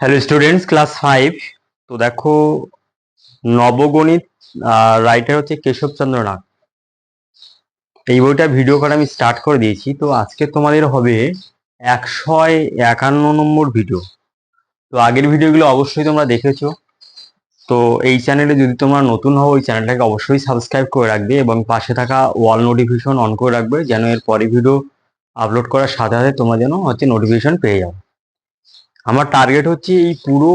Hello students class five তো দেখো, নবগণিত writer হচ্ছে কেশবচন্দ্র নাগ। এই বইটা ভিডিও করা আমি স্টার্ট করে দিয়েছি। তো আজকে তোমাদের হবে একশো একান্ন নম্বর ভিডিও তো আগের ভিডিওগুলো অবশ্যই তোমরা দেখেছ। তো এই চ্যানেলে যদি তোমরা নতুন হও, ওই চ্যানেলটাকে অবশ্যই সাবস্ক্রাইব করে রাখবে এবং পাশে থাকা ওয়াল নোটিফিকেশন অন করে রাখবে, যেন এর পরে ভিডিও আপলোড করার সাথে সাথে তোমরা যেন হচ্ছে নোটিফিকেশন পেয়ে যাও। আমার টার্গেট হচ্ছে এই পুরো,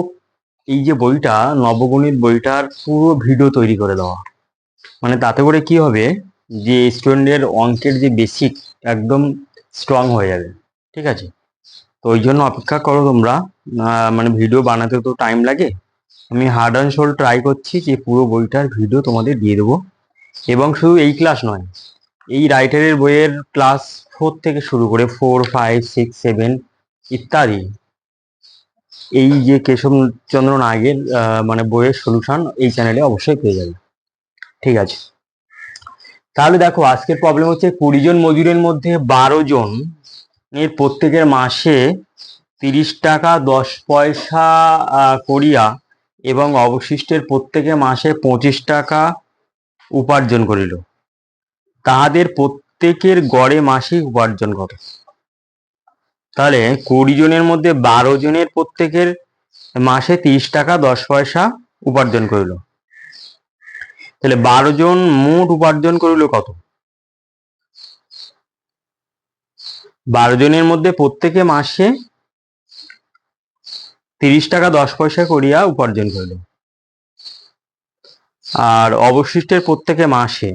এই যে বইটা, নবগণিত বইটার পুরো ভিডিও তৈরি করে দেওয়া। মানে তাতে করে কি হবে যে স্টুডেন্টের অঙ্কের যে বেসিক একদম স্ট্রং হয়ে যাবে, ঠিক আছে? তো ওই জন্য অপেক্ষা করো তোমরা মানে ভিডিও বানাতে তো টাইম লাগে। আমি হার্ড অ্যান্ড সোল ট্রাই করছি যে পুরো বইটার ভিডিও তোমাদের দিয়ে দেবো। এবং শুধু এই ক্লাস নয়, এই রাইটারের বইয়ের ক্লাস ফোর থেকে শুরু করে ফোর ফাইভ সিক্স সেভেন ইত্যাদি। এই যে কেশবচন্দ্র নাগের মানে বইয়ের সলিউশন এই চ্যানেলে অবশ্যই পেয়ে যাবে। ঠিক আছে? তাহলে দেখো, আজকের প্রবলেম হচ্ছে কুড়ি জন মজুরের মধ্যে বারো জন এর প্রত্যেকের মাসে তিরিশ টাকা দশ পয়সা করিয়া এবং অবশিষ্টের প্রত্যেকে মাসে পঁচিশ টাকা উপার্জন করিল। তাহাদের প্রত্যেকের গড়ে মাসিক উপার্জন কত? তাহলে কুড়ি জনের মধ্যে বারো জনের প্রত্যেকের মাসে তিরিশ টাকা দশ পয়সা উপার্জন করিল। তাহলে বারো জন মোট উপার্জন করিল কত? বারো জনের মধ্যে প্রত্যেকে মাসে তিরিশ টাকা দশ পয়সা করিয়া উপার্জন করিল। আর অবশিষ্টের প্রত্যেকে মাসে,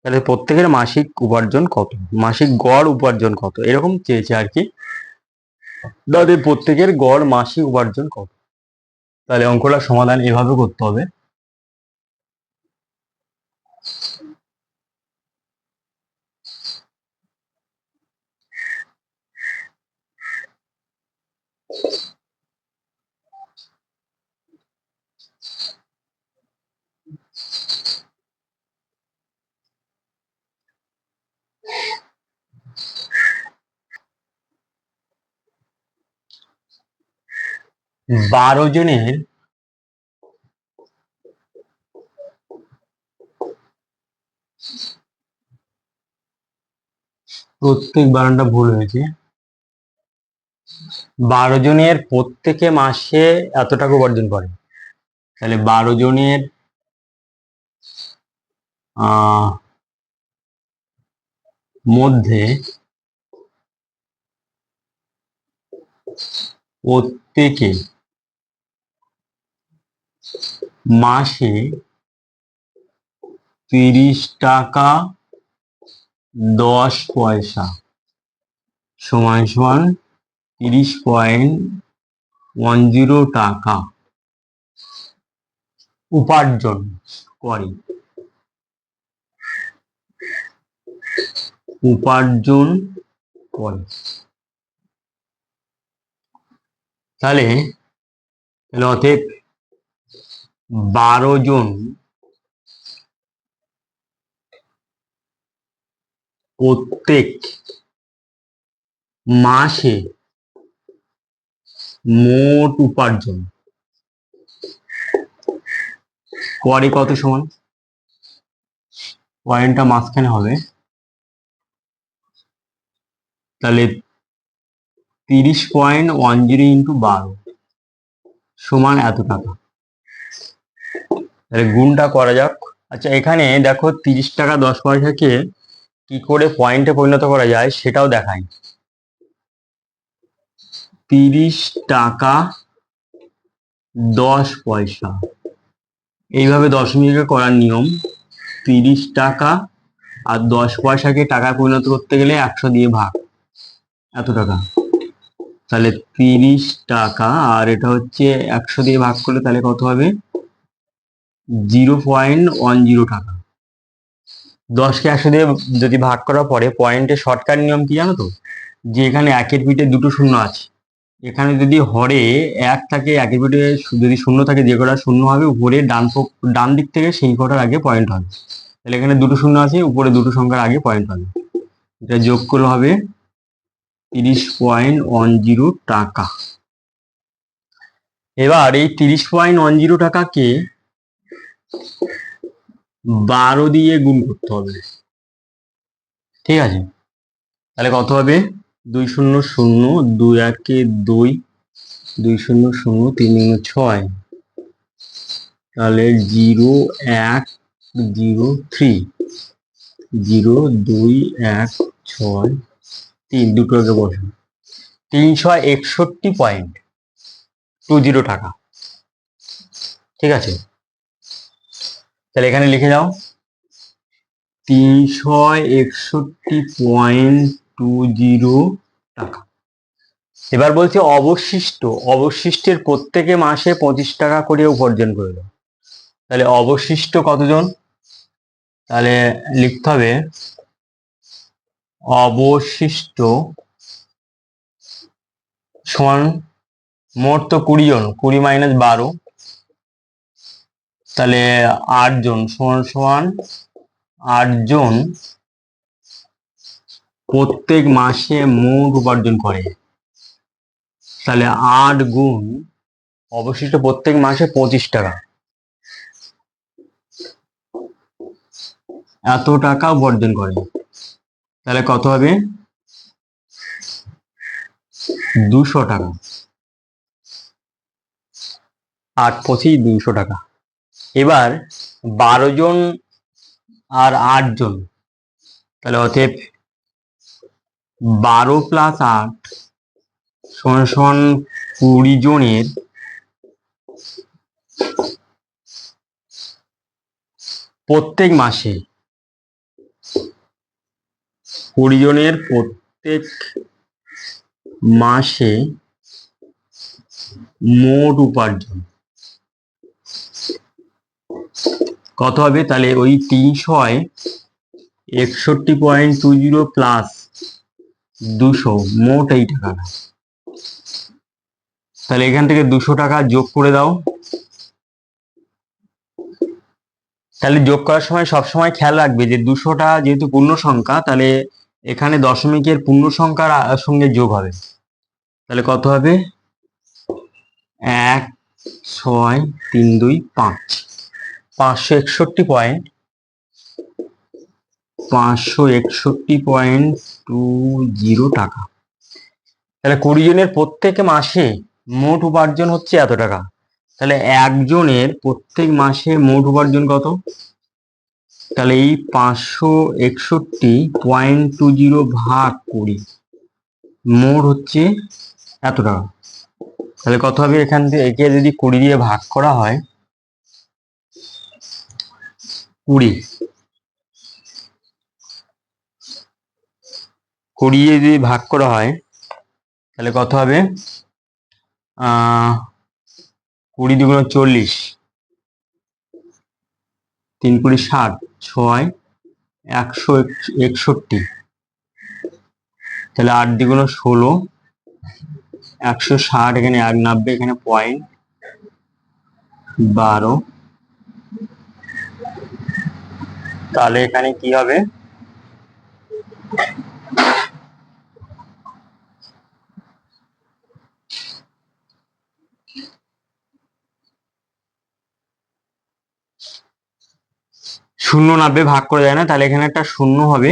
তাহলে প্রত্যেকের মাসিক উপার্জন কত? মাসিক গড় উপার্জন কত? এরকম চেয়েছে আর কি তাদের প্রত্যেকের গড় মাসিক উপার্জন কত? তাহলে অঙ্কটা সমাধান এভাবে করতে হবে। বারো জনের প্রত্যেক বারোটা ভুল হয়েছে। বারো জনের প্রত্যেকে মাসে এত টাকা উপার্জন করে। তাহলে বারো জনের মধ্যে প্রত্যেকে মাসে তিরিশ টাকা, দশ পয়সা। সমান সমান তিরিশ পয়েন্ট ওয়ান জিরো টাকা উপার্জন করে। উপার্জন করে। তাহলে অতএব বারো জন প্রত্যেক মাসে মোট উপার্জন করে কত সমান? পয়েন্টটা মাঝখানে হবে। তাহলে তিরিশ পয়েন্ট ওয়ান জিরো ইন্টু বারো সমান এত টাকা। তাহলে গুণটা করা যাক। আচ্ছা এখানে দেখো তিরিশ টাকা দশ পয়সাকে কি করে পয়েন্টে পরিণত করা যায় সেটাও দেখাই। তিরিশ টাকা দশ পয়সা। এইভাবে দশমিকে করার নিয়ম। তিরিশ টাকা আর দশ পয়সাকে টাকায় পরিণত করতে গেলে একশো দিয়ে ভাগ। এত টাকা। তাহলে তিরিশ টাকা আর এটা হচ্ছে একশো দিয়ে ভাগ করলে তাহলে কত হবে? জিরো পয়েন্ট ওয়ান জিরো টাকা। দশকে একশো দিয়ে যদি ভাগ করার পরে পয়েন্টের শর্টকাট নিয়ম কি জানো তো? যে এখানে একের পিঠে দুটো শূন্য আছে। এখানে যদি হরে এক থাকে, একের পিঠে যদি শূন্য থাকে, যে কটা শূন্য হবে, উপরে ডান ডান দিক থেকে সেই কটার আগে পয়েন্ট হবে। তাহলে এখানে দুটো শূন্য আছে, উপরে দুটো সংখ্যার আগে পয়েন্ট হবে। এটা যোগ করে হবে তিরিশ পয়েন্ট ওয়ান জিরো টাকা। এবার এই তিরিশ পয়েন্ট ওয়ান জিরো টাকাকে বারো দিয়ে গুণ করতে হবে। ঠিক আছে? তাহলে কত হবে? দুই শূন্য শূন্য দুই একে দুই দুই শূন্য শূন্য তিন দুগুণে ছয়। তাহলে জিরো এক, জিরো থ্রি, জিরো দুই এক ছয় তিন দুটোকে বসে। তিনশো একষট্টি পয়েন্ট, টু জিরো টাকা। ঠিক আছে? তাহলে এখানে লিখে যাও। তিনশো একষট্টি পয়েন্ট টু জিরো টাকা। এবার বলছে অবশিষ্ট। অবশিষ্টের প্রত্যেকে মাসে পঁচিশ টাকা করে উপার্জন করে দাও। তাহলে অবশিষ্ট কতজন? তাহলে লিখতে হবে অবশিষ্ট সমান মোট তো কুড়ি জন, কুড়ি মাইনাস বারো। তাহলে আট জন সমান সমান আট জন প্রত্যেক মাসে মোট উপার্জন করে। তাহলে আট গুণ অবশিষ্ট প্রত্যেক মাসে পঁচিশ টাকা। এত টাকা উপার্জন করে। তাহলে কত হবে? দুশো টাকা। আট পঁচিশ দুইশো টাকা। এবার বারো জন আর আট জন। তাহলে অতএব বারো প্লাস আট সমান সমান কুড়ি জনের প্রত্যেক মাসে কুড়ি জনের প্রত্যেক মাসে মোট উপার্জন। কত হবে? তাহলে ওই তিনশো একষট্টি পয়েন্ট টু জিরো প্লাস দুশো, মোট এই টাকাটা তাহলে এখান থেকে দুশো টাকা যোগ করে দাও। তাহলে যোগ করার সময় সবসময় খেয়াল রাখবে যে দুশোটা যেহেতু পূর্ণ সংখ্যা তাহলে এখানে দশমিকের পূর্ণ সংখ্যার সঙ্গে যোগ হবে। তাহলে কত হবে? এক, ছয়, তিন, দুই, পাঁচ। পাঁচশো একষট্টি পয়েন্ট। পাঁচশো একষট্টি পয়েন্ট টু জিরো টাকা। তাহলে কুড়ি জনের প্রত্যেক মাসে মোট উপার্জন হচ্ছে এত টাকা। তাহলে একজনের প্রত্যেক মাসে মোট উপার্জন কত? তাহলে এই পাঁচশো একষট্টি পয়েন্ট টু জিরো ভাগ কুড়ি মোট হচ্ছে এত টাকা। তাহলে কত হবে এখান থেকে? একে যদি কুড়ি দিয়ে ভাগ করা হয় কুড়ি। কুড়ি যদি ভাগ করা হয়, তাহলে কত হবে? কুড়ি দুগুণ চল্লিশ। তিন কুড়ি ষাট, ছয়, একশো এক- একষট্টি। তাহলে আট দ্বিগুণ ষোলো, একশো ষাট এখানে এক নব্বই, এখানে পয়েন্ট বারো। তাহলে এখানে কি হবে? শূন্য নব্বই ভাগ করে দেয় না, তাহলে এখানে একটা শূন্য হবে।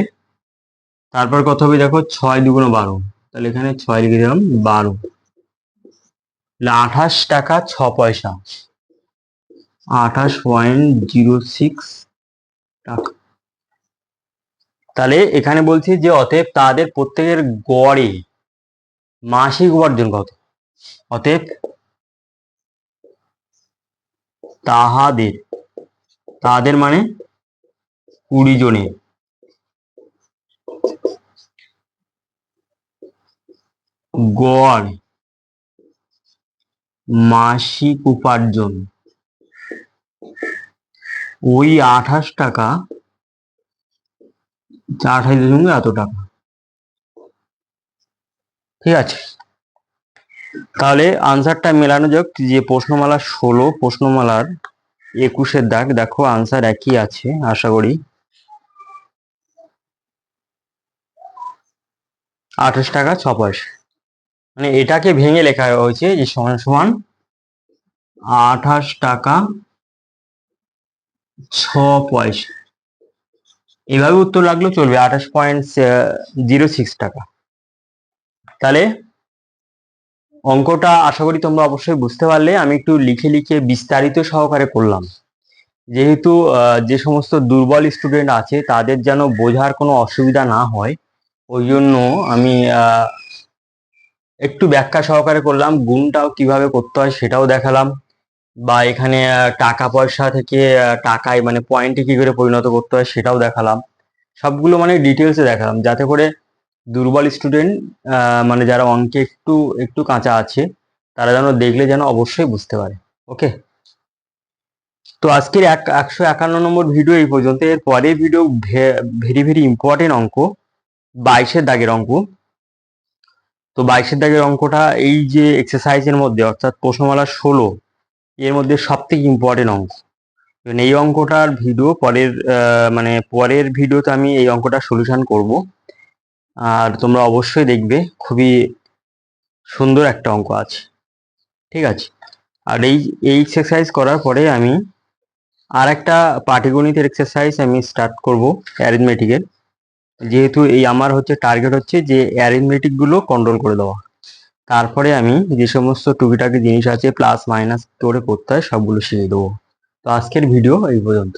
তারপর কত হবে দেখো? ছয় দুগুণ বারো। তাহলে এখানে ছয় লিখে দিলাম, বারো। আঠাশ টাকা ছ পয়সা। আঠাশ পয়েন্ট জিরো সিক্স তাহলে এখানে বলছি যে অতএব তাদের প্রত্যেকের গড়ে মাসিক উপার্জন কত? অতএব তাহাদের, তাদের মানে কুড়ি জনের। গড় মাসিক উপার্জন। ওই আঠাশ টাকা আঠাশ দশমিক এত টাকা। ঠিক আছে? তাহলে আনসারটা মেলানো যাক, যে প্রশ্নমালা ষোলো, প্রশ্নমালার একুশের দাগ, দেখো আনসার একই আছে, আশা করি। আঠাশ টাকা, ছ পয়সা। মানে এটাকে ভেঙে লেখা হয়েছে যে সমান সমান আঠাশ টাকা ছ পয়সা। এভাবে উত্তর লাগলেও চলবে, আঠাশ পয়েন্ট জিরো সিক্স টাকা। তাহলে অঙ্কটা আশা করি তোমরা অবশ্যই বুঝতে পারলে। আমি একটু লিখে লিখে বিস্তারিত সহকারে করলাম। যেহেতু যে সমস্ত দুর্বল স্টুডেন্ট আছে, তাদের যেন বোঝার কোনো অসুবিধা না হয়, ওই জন্য আমি একটু ব্যাখ্যা সহকারে করলাম, গুণটাও কীভাবে করতে হয় সেটাও দেখালাম। বা এখানে টাকা পয়সা থেকে টাকায় মানে পয়েন্টে কি করে পরিণত করতে হয় সেটাও দেখালাম। সবগুলো মানে ডিটেলসে দেখালাম, যাতে করে দুর্বল স্টুডেন্ট মানে যারা অঙ্কে একটু একটু কাঁচা আছে, তারা যেন দেখলে যেন অবশ্যই বুঝতে পারে। ওকে তো আজকের এক, একশো একান্ন নম্বর ভিডিও এই পর্যন্ত। এর পরের ভিডিও ভেরি ভেরি ইম্পর্টেন্ট অঙ্ক, বাইশের দাগের অঙ্ক। তো বাইশের দাগের অঙ্কটা এই যে এক্সারসাইজের মধ্যে, অর্থাৎ প্রশ্নমালা ষোলো এর মধ্যে সব থেকে ইম্পর্টেন্ট অঙ্ক এই অঙ্কটার ভিডিও পরের মানে পরের ভিডিওতে আমি এই অঙ্কটা সলিউশন করব। আর তোমরা অবশ্যই দেখবে, খুবই সুন্দর একটা অঙ্ক আছে। ঠিক আছে? আর এই এই এক্সারসাইজ করার পরে আমি আর একটা পাটিগণিতের এক্সারসাইজ আমি স্টার্ট করব অ্যারিথমেটিকের যেহেতু এই আমার হচ্ছে টার্গেট হচ্ছে যে অ্যারিথমেটিকগুলো কন্ট্রোল করে দেওয়া। তারপরে আমি যে সমস্ত টুকিটাকি জিনিস আছে প্লাস মাইনাস করে করতে হয়, সবগুলো শিখে দেবো। তো আজকের ভিডিও এই পর্যন্ত।